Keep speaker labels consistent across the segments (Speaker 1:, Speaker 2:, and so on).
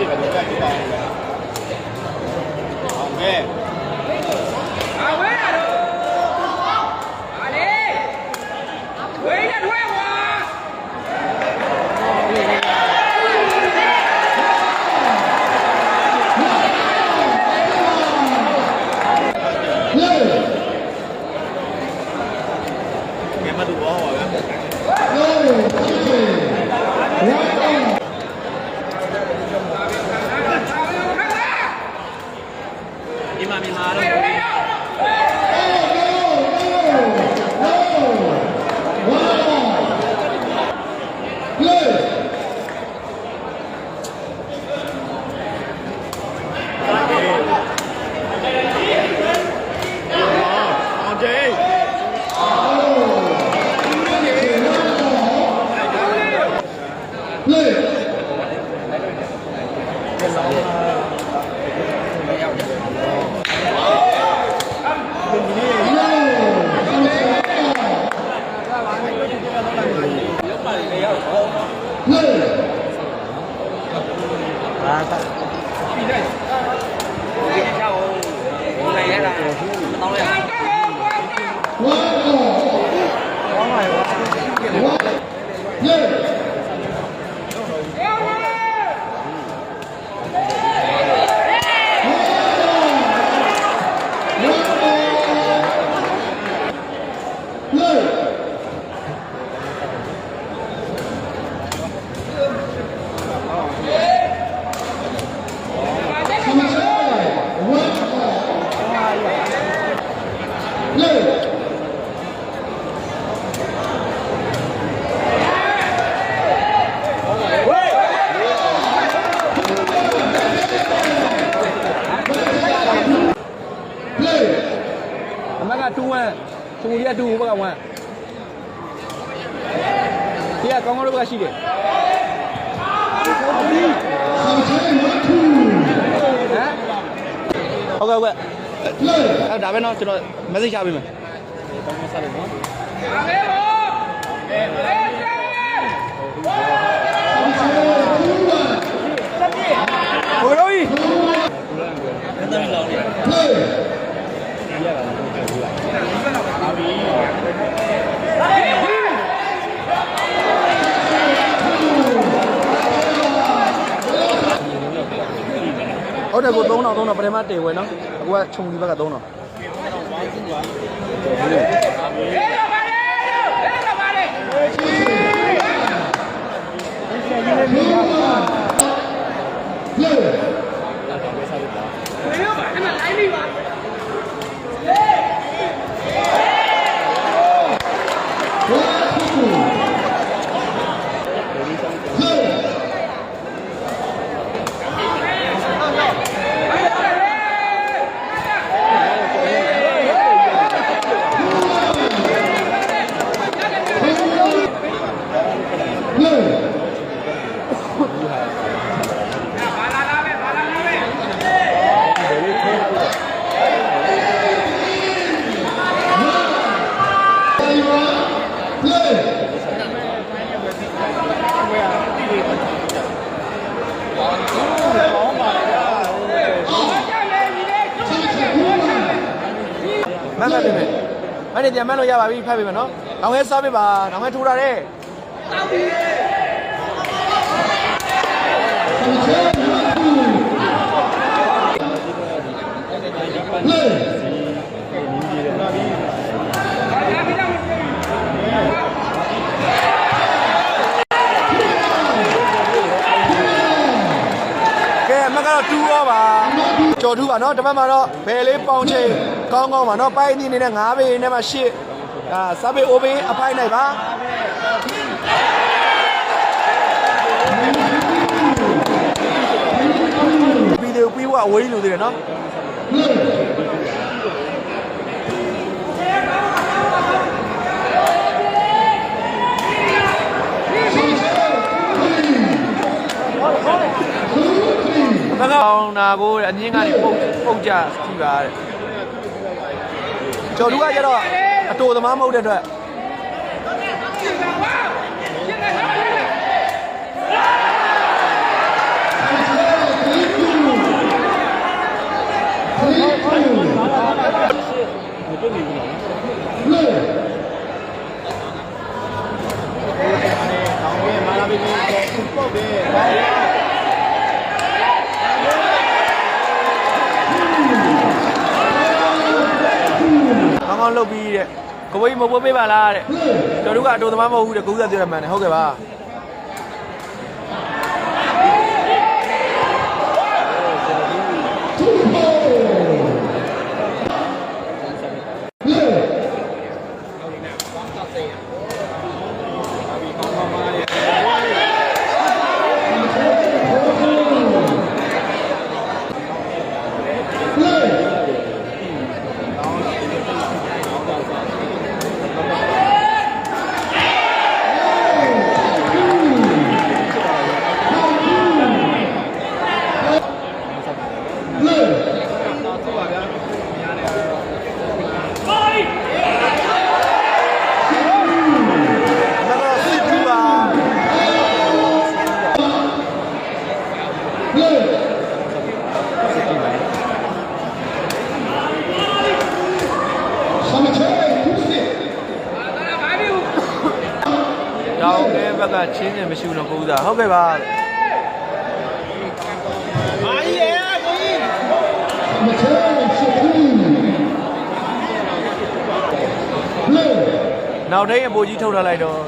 Speaker 1: ဖြစ်ပဲကြိုက်ကြည့်ပါဦးဟုတ်ကဲ့ကဲ
Speaker 2: ဟု
Speaker 3: တ်ကဲ့ဟုတ်ကဲ့အဲ့ဒါပဲเนาะကျွန်တော် message ချပေးမယ်ဟိုရောကြီး ဟုတ်တယ်ကို3000 3000ပထမတေဝယ်နော်အခုကခြုံကြီးဘက်က3000ပြေပါအဲ့မှာ
Speaker 1: လိုက်ပြီပါ
Speaker 3: နေ့ပြန်မလို့ရပါပြီဖတ်ပေးမယ်နော်နောင်ရဲစားပေးပါနောင်ရဲထိုးတာတဲ့ကဲအမကတော့2 over ပါ ကြော်ထူးပါနော်ဒီဘက်မှာတော့ဘယ်လေးပေါင်ချိန်ကောင်းကောင်းပါနော်ပိုက်အင်းအနေနဲ့9ဘေးနဲ့မှ10အာစဘေးအိုဘေးအဖိုက်နိုင်ပါပြီးတယ်ပြီးတော့အဝေးလူတွေနော် နာကိုအငင်းကနေပုတ်ပုတ်ကြကြည့်ပါတဲ့ကျော်တူကကျတော့အတူသမားမဟုတ်တဲ့အတွက်ကောင်းကောင်း လုပ်ပြီးတဲ့ကဝေးမပွဲပေးပါလားတဲ့ကျော်တူကအတူသမားမဟုတ်ဘူးတဲ့ကုသပြောရမှန်တယ်ဟုတ်ကဲ့ပါဘက်ကတော့စစ်တူပါတောင်း တဲ့ဘက်ကချင်းချင်းမရှိဘူးတော့ကုသဟုတ်ကဲ့ပါ
Speaker 1: မာကြီးရဲ့ကိုကြီး
Speaker 3: နောက်ထိန်အပိုကြီးထုတ်ထားလိုက်တော့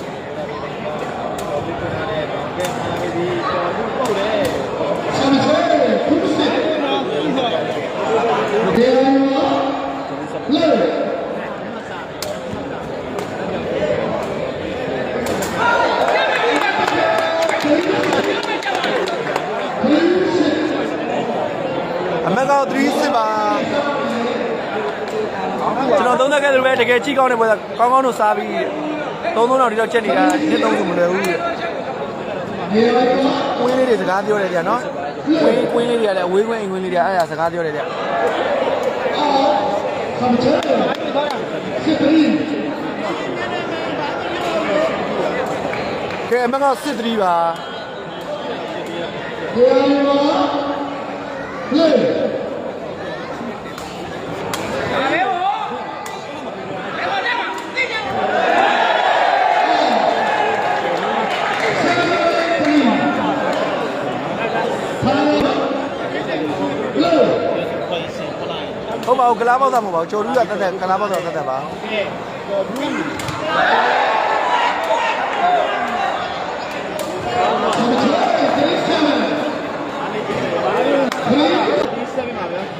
Speaker 3: အမက်ကော3စစ်ပါကျွန်တော်သုံးသက်ခဲ့သ လိုပဲတကယ်ကြည့်ကောင်းတဲ့ပွဲကကောင်းကောင်းတို့စားပြီးသုံးသုံးတော့ဒီတော့ချက်နေတာနှစ်သုံးစုမလွယ်ဘူးတဲ့ကွင်းလေးတွေစကားပြောတယ်ကြာနော်ကွင်းကွင်းလေးတွေကလည်းအဝေးကွင်းအိမ်ကွင်းလေးတွေအဲ့ဒါစကားပြောတယ်ကြာကဲအမက်ကစစ်3ပါ ဟုတ်ပါဘူးကလားပေါက်တာမဟုတ်ပါဘူးကျော်လူကတက်တဲ့ကလားပေါက်တာတက်တဲ့ပါ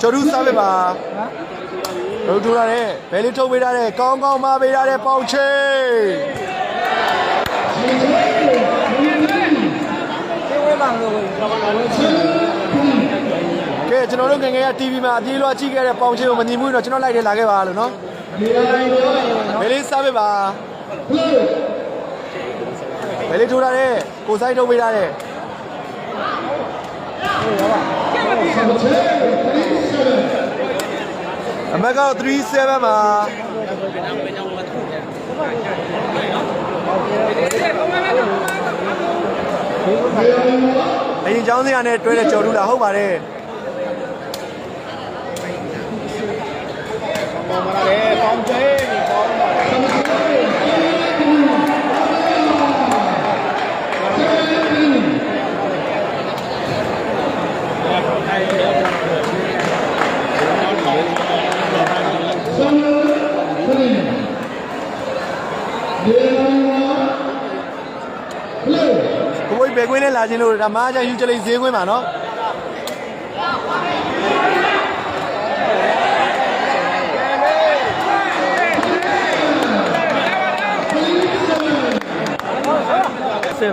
Speaker 3: ကျော်လူစားပဲပါတို့ထူလာတဲ့ဘယ်လေးထုတ်ပေးထားတဲ့ကောင်းကောင်းမပေးထားတဲ့ပေါင်ချင်း ကဲကျွန်တော်တို့ငယ်ငယ်က TV မှာအပြေးလွှာကြည့်ခဲ့တဲ့ပေါင်ချင်းကိုမညီဘူးတော့ကျွန်တော်လိုက်တယ်လာခဲ့ပါလို့နော်ဘယ်လေးစားပဲပါဘယ်လေးထိုးထားတဲ့ကိုဆိုင်ထုတ်ပေးထားတဲ့အမက်ကတော့37မှာအရင်ကျောင်းစရာနဲ့တွဲတဲ့ကြော်လူလာဟုတ်ပါတယ်
Speaker 1: ပေါ်လာတယ်ပေါင်းသေးပြီပေါင်းလာတ
Speaker 3: ယ်ကိုယ်ပဲကွင်းနဲ့လာခြင်းလို့ဒါမှအကျယူကြလိမ့်ဈေးကွင်းမှာနော်
Speaker 1: ဒီ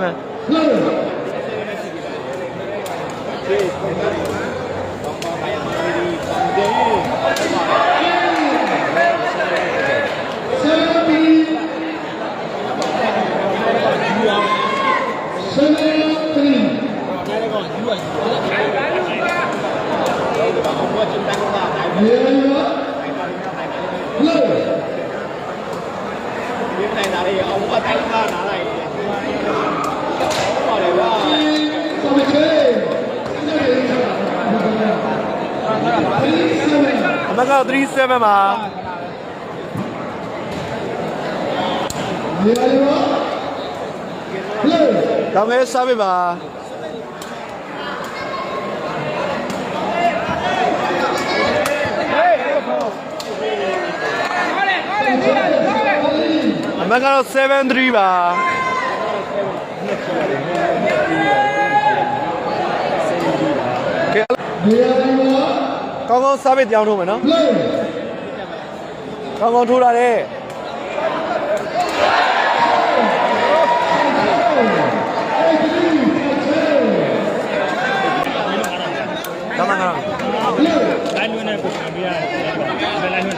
Speaker 1: တိုင်းသားလေးအောင်ဘတိုင်း
Speaker 3: 2037မှာကောင်းကဲစားပြပါအမကတော့73ပါကဲ ကောင်းကောင်းစားပေးတောင်းထုတ်မယ်နော်ကောင်းကောင်းထိုးလာတယ်ကမန်က
Speaker 2: လိုင်းနဲ့ပုံစံပြရတယ်ဘယ်လိုင်းနဲ့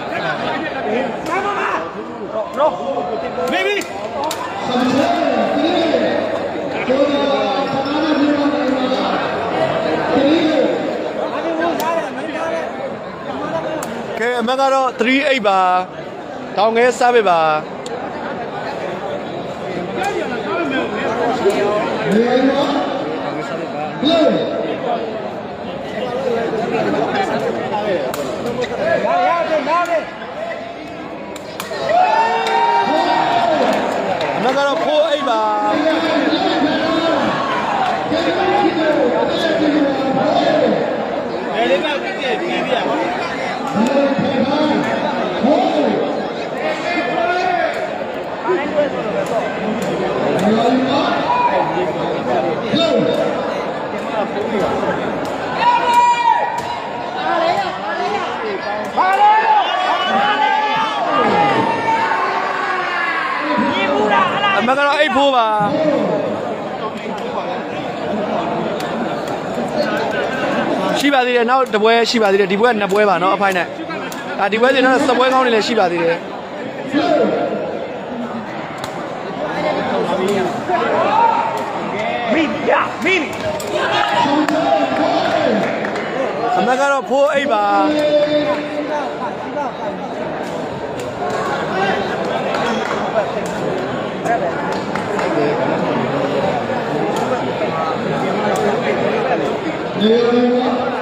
Speaker 3: Maybe ကဲအမ တ်ကတော့38ပါတောင်းငယ်စားပေးပါအမတ်ကတော့48ပါ
Speaker 1: ဘယ်လေးကပြည့်ပြည့်ပြီးပြပါ
Speaker 3: အမတ်ကတော့အိတ်ဖိုးပါရှိပါသေး တယ်နောက်တပွဲရှိပါသေးတယ်ဒီပွဲကနှစ်ပွဲပါနော်အဖိုင်နဲ့ဒါဒီပွဲစဉ်တော့စပွဲကောင်းတွေလည်းရှိပါသေးတယ်မိရမိအမကတော့ဖိုးအိတ်ပါ
Speaker 4: ဒီ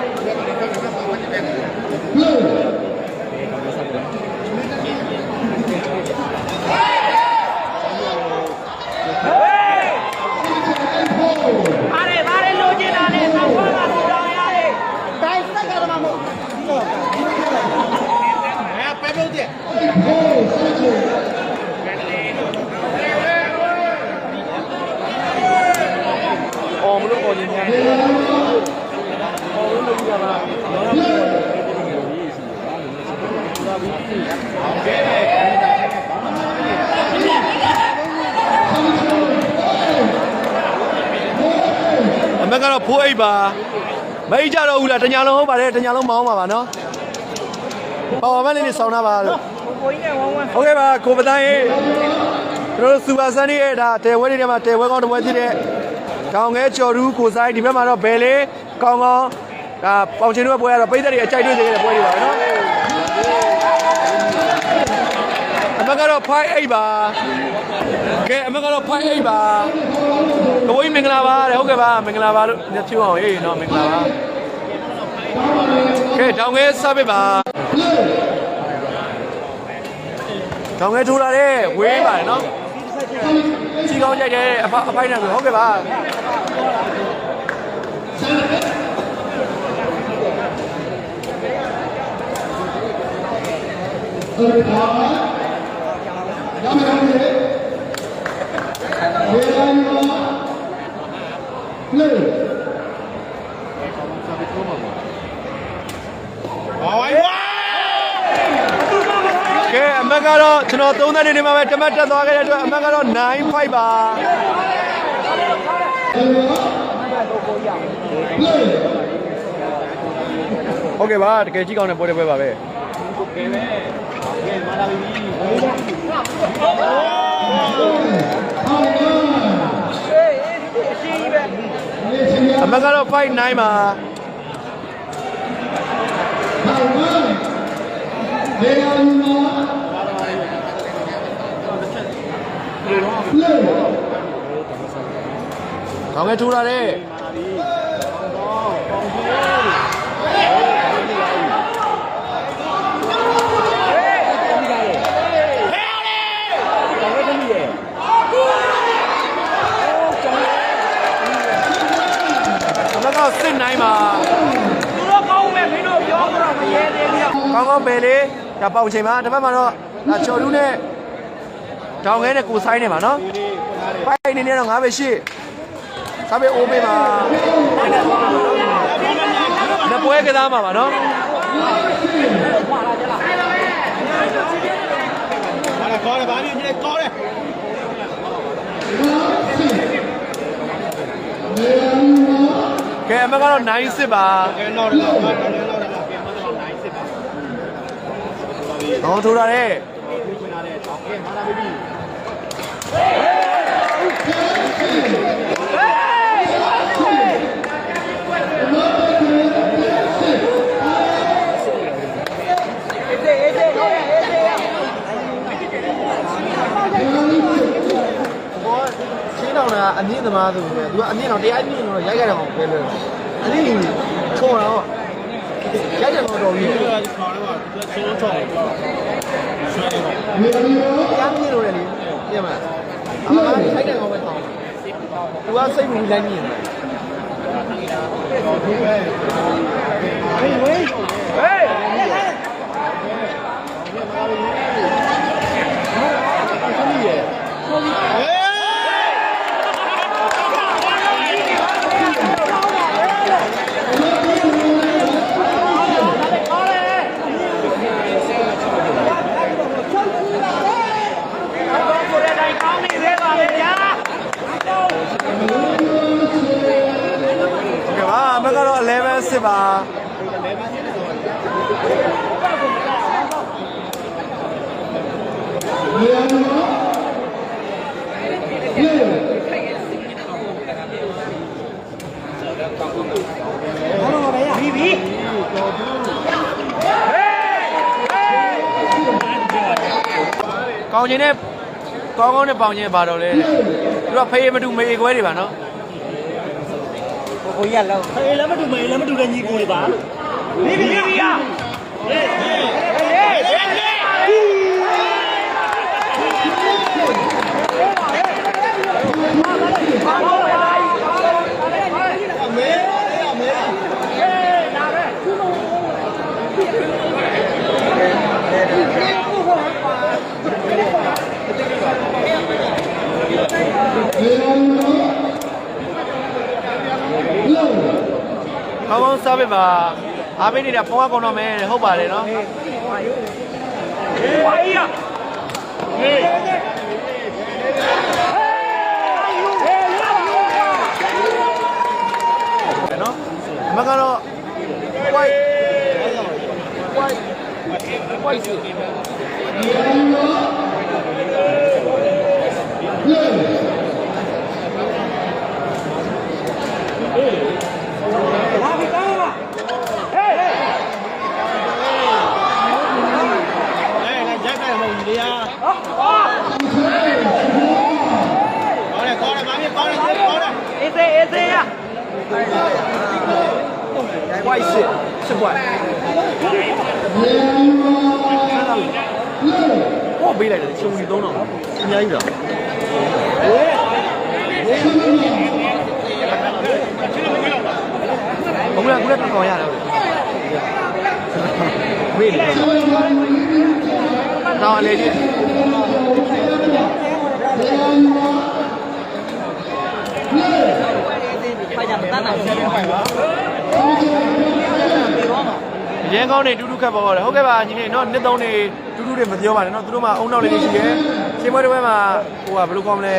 Speaker 4: တ်တဲ့
Speaker 3: အော်မလို့အော်ခြင်းများတယ်အမက်ကတော့ဖိုးအိတ်ပါမအိတ်ကြတော့ဘူးလားတညာလုံးဟုတ်ပါတယ်တညာလုံးမအောင်ပါပါနော် ပါဝါမန်လေးနေဆောင်းတာပါလို့
Speaker 4: ကိုကြီးနဲ့ဝမ်းဝမ်း
Speaker 3: ဟုတ်ကဲ့ပါကိုပတိုင်းရေးကျွန်တော်တို့စူပါဆန်ရဲ့ဒါတဲဝဲတွေထဲမှာတဲဝဲကောင်းတစ်ဝဲဖြစ်တဲ့ကောင်းငဲကျော်တူးကိုဆိုင်ဒီဘက်မှာတော့ဘယ်လေးကောင်းကောင်းဒါပေါင်ချင်းတို့ပွဲကတော့ပိတ်သက်တွေအကြိုက်တွေ့စေခဲ့တဲ့ပွဲတွေပါပဲနော်အမကတော့58ပါကဲအမကတော့58ပါကဝိမင်္ဂလာပါတဲ့ဟုတ်ကဲ့ပါမင်္ဂလာပါလို့ညဖြူအောင်ဟေးနော်မင်္ဂလာပါကဲတောင်ငဲစပစ်ပါ တောင်ငဲထိုးလာတဲ့ဝေးပါတယ်နော်ချီကောင်းကြိုက်တယ်အဖအဖိုင်းနဲ့ဆိုဟုတ်ကဲ့ပါ
Speaker 1: ဟောဝိုင်းဝါ
Speaker 3: က်ကတော့ကျွန်တော်သုံးသက်နေနေမှာပဲတမတ်တက်သွားခဲ့တဲ့အတွက်အမှန်ကတော့95ပါဟုတ်ကဲ့ပါတကယ်ကြီးကောင်းတဲ့ပွဲတစ်ပွဲပါပဲဟုတ်ကဲ့ပဲဟုတ်ကဲ့
Speaker 1: မာလာဘီ
Speaker 3: အမကတော့59ပါလေယာဉ်မှာ ကောင်းကဲထိုးလာတဲ့အမတ်ကစစ်နိုင်ပါ
Speaker 4: သူတို့ကောင်းမယ်မင်းတို့ပြောတော့မရဲသေးဘူး
Speaker 3: ကောင်းကောင်းပဲလေဒါပေါင်ချိန်ပါတစ်ဖက်မှာတော့ဒါချော်လူးနဲ့ တောင်ခဲနဲ့ကိုဆိုင်နေပါနော်ပိုက်နေနေတော့ငါပဲရှိစားပဲအိုးပေးပါနပွဲကစားမှာပါနော်
Speaker 1: မာလာကောတယ်ဘာပြီးမြေကောတယ်
Speaker 3: ကဲအမကတော့9စစ်ပါ
Speaker 1: ကဲတော့တော့တော့တော့တော့ကဲမတော့နိုင်စစ်ပါ
Speaker 3: ဟောထိုးလာတဲ့
Speaker 1: ဝင် လာတဲ့တောင်းကဲမာလာဘီဘီ
Speaker 2: ဘောချင်းတောင်တာအမြင့်သမားဆိုပဲသူကအမြင့်တော့တရားမြင့်တော့ရိုက်ကြတယ်အောင်ပဲလို့အနည်းချုံတော့ရိုက်တယ်တော့တော်ပြီ
Speaker 1: ဒီကခေါ်တော့သူချိုးချောင်းတော့ဆွဲနေတော့
Speaker 2: တရား မြင့်လို့လေပြမလားအမှန်ကထိုက်တယ်ကောပဲထောင်းသူကစိတ်မူလိုက်မြင့်တယ်
Speaker 4: ကိုယ်တိုင်ကောင်းနေသေးပါလေဗျာ
Speaker 3: ကဲပါအမကတော့11စစ်ပါ
Speaker 4: ပြီးပြီ
Speaker 3: ကောင်းချင်းနဲ့ကောင်းကောင်းနဲ့ပေါင်ချင်းပါတော့လေသူကဖေးမတူမေခွဲတွေပါနော်
Speaker 2: ကိုကြီးကလောက်
Speaker 1: အေးလည်းမတူမေးလည်းမတူတဲ့ညီကိုတွေပါလို့
Speaker 4: ပြီးပြီပြီးပြီอ่ะဟေးဟေးဟေးဟေး
Speaker 3: ကောင်းကောင်းစားပေးပါအားပေးနေတာဖုန်းကကုန်တော့မယ်တဲ့ဟုတ်ပါတယ်နော်
Speaker 4: ဝိုင်းอ่ะဟေး
Speaker 3: နော်အမကတော့ white white white စီ
Speaker 4: လာပြီကောင်းပါဟေး
Speaker 1: အေးလည်းရိုက်ကြရမဟုတ်ဘူး တရား
Speaker 4: ဟောဟော
Speaker 1: ကောတယ်ကောတယ်ဘာပြီးကောတယ်ကောတယ်
Speaker 4: အေးသေးအေးသေးอ่ะ
Speaker 3: white စစ်စစ် white ဟောပေးလိုက်တယ်ချုံကြီး3000အများကြီးလားဘု ရားကုလည်းတော်ရတယ်မေးတယ်တော့လေကြီး
Speaker 2: ဖိုင်ကြမတတ်နိုင်ဘူး
Speaker 3: ရန်ကောင်းနေတူတူခတ်ပေါ်တယ်ဟုတ်ကဲ့ပါညီလေးနော်နှစ်သုံးနေတူတူတွေမပြောပါနဲ့နော်သူတို့မှအုံနောက်လေးတွေရှိတယ်ချိန်ပွဲတစ်ပွဲမှာဟိုကဘယ်လိုကောင်းမလဲ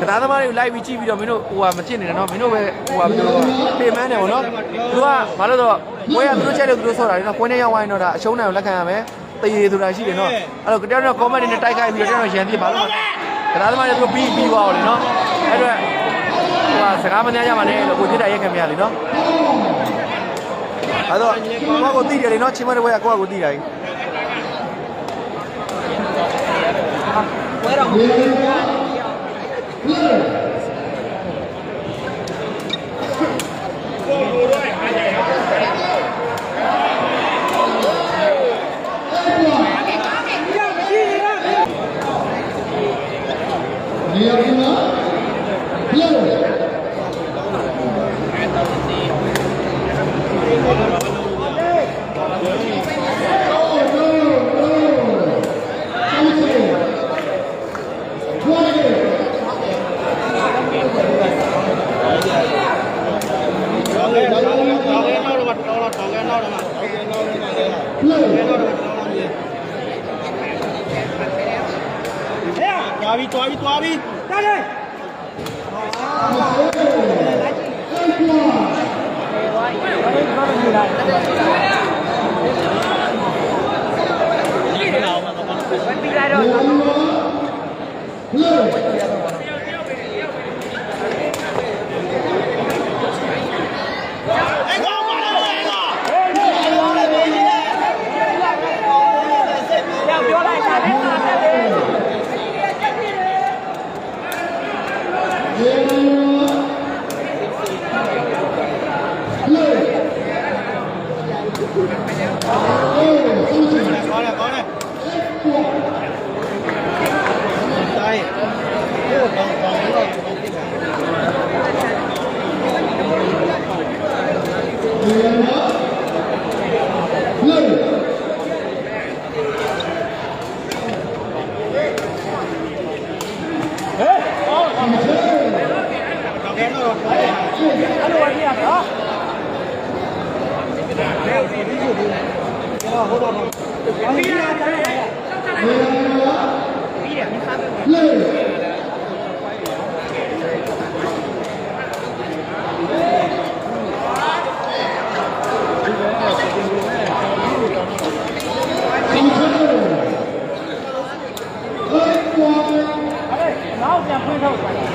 Speaker 3: ကစားသမားတွေကိုလိုက်ပြီးကြည့်ပြီးတော့မင်းတို့ဟိုကမကြည့်နေတယ်နော်မင်းတို့ပဲဟိုကဘယ်လိုပေမန်းတယ်ဗောနော်သူကဘာလို့တော့ပွဲကသူတို့ချက်လို့သူတို့ဆော့တာလေနော်ပွဲနဲ့ရောက်ဝိုင်းတော့ဒါအရှုံးတယ်ကိုလက်ခံရမယ်တရေဆိုတာရှိတယ်နော်အဲ့တော့တယောက်တော့ comment တွေနဲ့တိုက်ခိုက်ပြီးတော့တယောက်တော့ရန်ပြဘာလို့ ကစားသမားတွေသူပြီးပြီးသွားအောင်လေနော်အဲ့တော့ဟိုကစကားမများကြပါနဲ့လို့ကိုကြည့်တာရက်ခံမရလေနော်အဲ့တော့ကိုယ့်ကိုသိတယ်လေနော်ချင်းမတဲ့ဘက်ကကိုယ့်ကိုသိတယ်
Speaker 5: တောင်းလဲတောင်းလဲတောင်းလဲနောက်တော့တောင်းတော့တောင်းလဲနောက်တော့တောင်းလဲနောက်တော့တောင်းလဲနောက်တော့တောင်းတော့မြေဟဲ့ သွားပြီသွားပြီသွားပြီတားလေ
Speaker 1: ပြီးလိုက်တော့ 没少赚钱